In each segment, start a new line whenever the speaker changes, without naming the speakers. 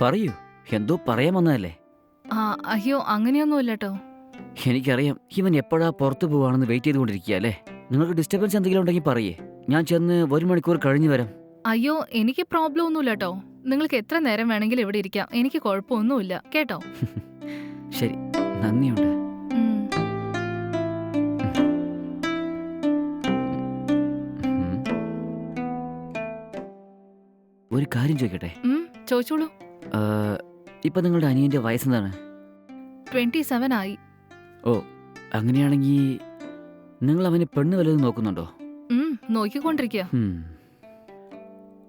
പറയൂ. എന്തോ പറയാൻ വന്നതല്ലേ
ആ അയ്യോ അങ്ങനെയൊന്നുമില്ല കേട്ടോ
എനിക്കറിയാം. ഇവൻ എപ്പോഴാ പുറത്തു പോവാണെന്ന് വെയിറ്റ് ചെയ്തുകൊണ്ടിരിക്കുക അല്ലേ? നിങ്ങൾക്ക് ഡിസ്റ്റർബൻസ് എന്തെങ്കിലും ഉണ്ടെങ്കിൽ പറയേ. ഞാൻ ചെന്ന് ഒരു മണിക്കൂർ കഴിഞ്ഞു വരാം.
അയ്യോ എനിക്ക് പ്രോബ്ലം ഒന്നുമില്ല കേട്ടോ നിങ്ങൾക്ക് എത്ര നേരം വേണമെങ്കിലും ഇവിടെ ഇരിക്കാം. എനിക്ക് കുഴപ്പമൊന്നുമില്ല. കേട്ടോ?
ശരി. നന്ദിയുണ്ട്. ഒരു കാര്യം ചോദിക്കട്ടെ?
ചോദിച്ചോളൂ.
ഇപ്പൊ നിങ്ങളുടെ അനിയന്റെ വയസ്സെന്താണ്?
ട്വന്റി സെവൻ ആയി.
ഓ അങ്ങനെയാണെങ്കിൽ നിങ്ങൾ അവന് പെണ്ണ് വല്ലതും നോക്കുന്നുണ്ടോ?
ഉം, നോക്കിക്കൊണ്ടിരിക്കുക
ഉം.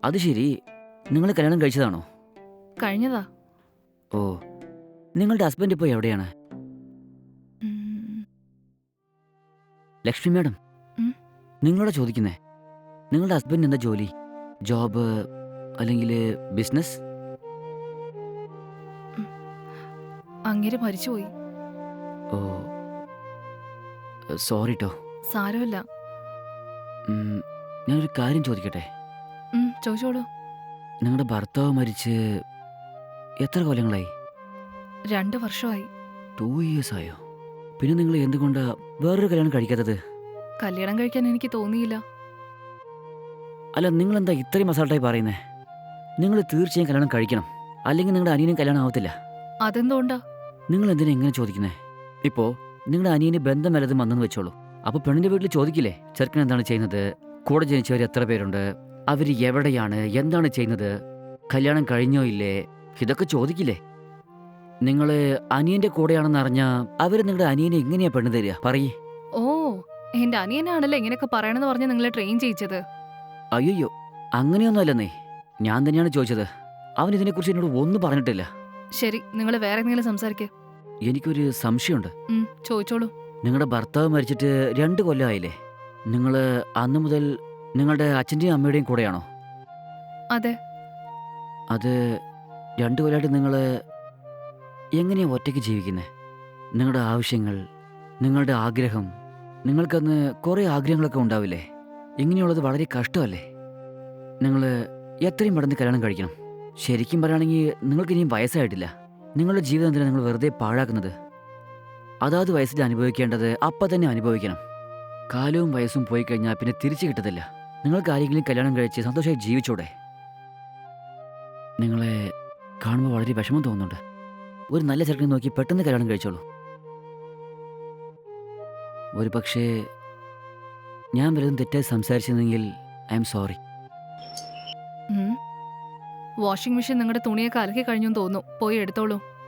അത് ശരി. നിങ്ങൾ കല്യാണം കഴിച്ചതാണോ?
കഴിഞ്ഞതാ.
ഓ നിങ്ങളുടെ ഹസ്ബൻഡ് ഇപ്പോൾ എവിടെയാണ്?
ഉം,
ലക്ഷ്മി മാഡം.
ഉം?
നിങ്ങളോട് ചോദിക്കുന്നേ? നിങ്ങളുടെ ഹസ്ബൻഡ് എന്താ ജോലി? ജോബ് അല്ലെങ്കിൽ ബിസിനസ്?
അങ്ങേര് മരിച്ചുപോയി.
ഓ സോറി ട്ടോ
സാരമില്ല
ഞാനൊരു കാര്യം ചോദിക്കട്ടെ?
ഉം, ചോദിച്ചോളൂ.
നിങ്ങളുടെ ഭർത്താവ് മരിച്ച് എത്ര കൊല്ലങ്ങളായി?
രണ്ട് വർഷമായി.
ടു ഇയേഴ്സ് ആയോ? പിന്നെ നിങ്ങൾ എന്തുകൊണ്ടാ വേറൊരു കല്യാണം കഴിക്കാത്തത്?
കല്യാണം കഴിക്കാൻ എനിക്ക് തോന്നിയില്ല.
അല്ല നിങ്ങൾ എന്താ ഇത്രയും അസാൾട്ടായി പറയുന്നേ? നിങ്ങൾ തീർച്ചയായും കല്യാണം കഴിക്കണം. അല്ലെങ്കിൽ നിങ്ങളുടെ അനിയനും കല്യാണം ആവത്തില്ല.
അതെന്തുകൊണ്ടാ?
നിങ്ങൾ എന്തിനാ ഇങ്ങനെ ചോദിക്കുന്നേ? ഇപ്പോ നിങ്ങളുടെ അനിയന് ബന്ധം വല്ലതും വന്നെന്ന് വെച്ചോളൂ. അപ്പോൾ പെണ്ണിന്റെ വീട്ടിൽ ചോദിക്കില്ലേ? ചെറുക്കൻ എന്താണ് ചെയ്യുന്നത്? കൂടെ ജനിച്ചവർ എത്ര പേരുണ്ട്? അവർ എവിടെയാണ്? എന്താണ് ചെയ്യുന്നത്? കല്യാണം കഴിഞ്ഞോ ഇല്ലേ? ഇതൊക്കെ ചോദിക്കില്ലേ? നിങ്ങൾ അനിയന്റെ കൂടെയാണെന്ന് അറിഞ്ഞാ അവർ നിങ്ങളുടെ അനിയനെ എങ്ങനെയാ പെണ്ണ് തരിക? പറയേ.
ഓ എന്റെ അനിയനാണല്ലോ ഇങ്ങനെയൊക്കെ പറയണമെന്ന് പറഞ്ഞ് നിങ്ങളെ ട്രെയിൻ ചെയ്യിച്ചത്?
അയ്യോ അങ്ങനെയൊന്നും അല്ലെന്നേ ഞാൻ തന്നെയാണ് ചോദിച്ചത്. അവൻ ഇതിനെക്കുറിച്ച് എന്നോട് ഒന്നും പറഞ്ഞിട്ടില്ല.
ശരി നിങ്ങൾ വേറെ എന്തെങ്കിലും സംസാരിക്കേ.
എനിക്കൊരു സംശയമുണ്ട്.
ചോദിച്ചോളൂ.
നിങ്ങളുടെ ഭർത്താവ് മരിച്ചിട്ട് രണ്ട് കൊല്ലമായില്ലേ നിങ്ങൾ അന്ന് മുതൽ നിങ്ങളുടെ അച്ഛന്റെയും അമ്മയുടെയും കൂടെയാണോ?
അതെ.
അത് രണ്ട് കൊല്ലമായിട്ട് നിങ്ങൾ എങ്ങനെയാണ് ഒറ്റയ്ക്ക് ജീവിക്കുന്നത് നിങ്ങളുടെ ആവശ്യങ്ങൾ നിങ്ങളുടെ ആഗ്രഹം നിങ്ങൾക്കന്ന് കുറേ ആഗ്രഹങ്ങളൊക്കെ ഉണ്ടാവില്ലേ? ഇങ്ങനെയുള്ളത് വളരെ കഷ്ടമല്ലേ? നിങ്ങൾ എത്രയും പെട്ടെന്ന് കല്യാണം കഴിക്കണം. ശരിക്കും പറയുകയാണെങ്കിൽ നിങ്ങൾക്ക് ഇനിയും വയസ്സായിട്ടില്ല. നിങ്ങളുടെ ജീവിതം എന്തിനാണ് നിങ്ങൾ വെറുതെ പാഴാക്കുന്നത്? അതാത് വയസ്സിൽ അനുഭവിക്കേണ്ടത് അപ്പം തന്നെ അനുഭവിക്കണം. കാലവും വയസ്സും പോയി കഴിഞ്ഞാൽ പിന്നെ തിരിച്ചു കിട്ടത്തില്ല. നിങ്ങൾക്ക് ആരെങ്കിലും കല്യാണം കഴിച്ച് സന്തോഷമായി ജീവിച്ചൂടെ? നിങ്ങളെ കാണുമ്പോൾ വളരെ വിഷമം തോന്നുന്നുണ്ട്. ഒരു നല്ല ചെറുക്കനെ നോക്കി പെട്ടെന്ന് കല്യാണം കഴിച്ചോളൂ. ഒരു പക്ഷേ ഞാൻ വലുതും തെറ്റായി സംസാരിച്ചിരുന്നെങ്കിൽ I'm sorry.
Washing machine നിങ്ങളുടെ തുണിയൊക്കെ അലക്കി കഴിഞ്ഞു തോന്നുന്നു. പോയി എടുത്തോളൂ.